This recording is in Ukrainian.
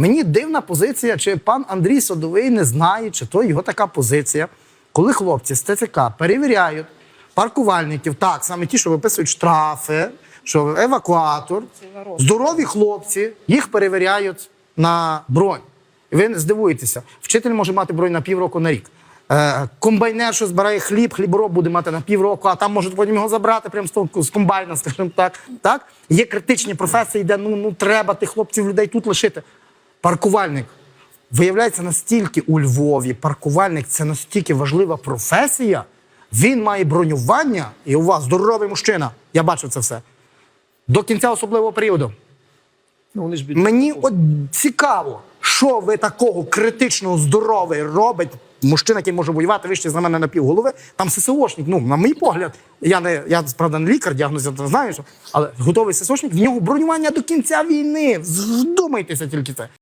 Мені дивна позиція, чи пан Андрій Садовий не знає, чи то його така позиція, коли хлопці з ТЦК перевіряють паркувальників, так, саме ті, що виписують штрафи, що евакуатор, здорові хлопці, їх перевіряють на бронь. І ви здивуєтеся, вчитель може мати бронь на півроку на рік. Е, комбайнер, що збирає хліб, хлібороб буде мати на півроку, а там можуть потім його забрати прямо з, з комбайна, скажімо так. так. Є критичні професії, де ну, ну треба тих хлопців людей тут лишити. Паркувальник. Виявляється, настільки у Львові паркувальник це настільки важлива професія. Він має бронювання, і у вас здоровий мужчина. Я бачив це все. До кінця особливого періоду. Ну, вони ж від... Мені от цікаво, що ви такого критичного здоровий робить. Мужчина, який може воювати вище за мене на півголови, там ССОшник. Ну, на мій погляд, я не я правда не лікар, діагноз я не знаю, що, але готовий ССОшник, в нього бронювання до кінця війни. Вдумайтеся тільки це.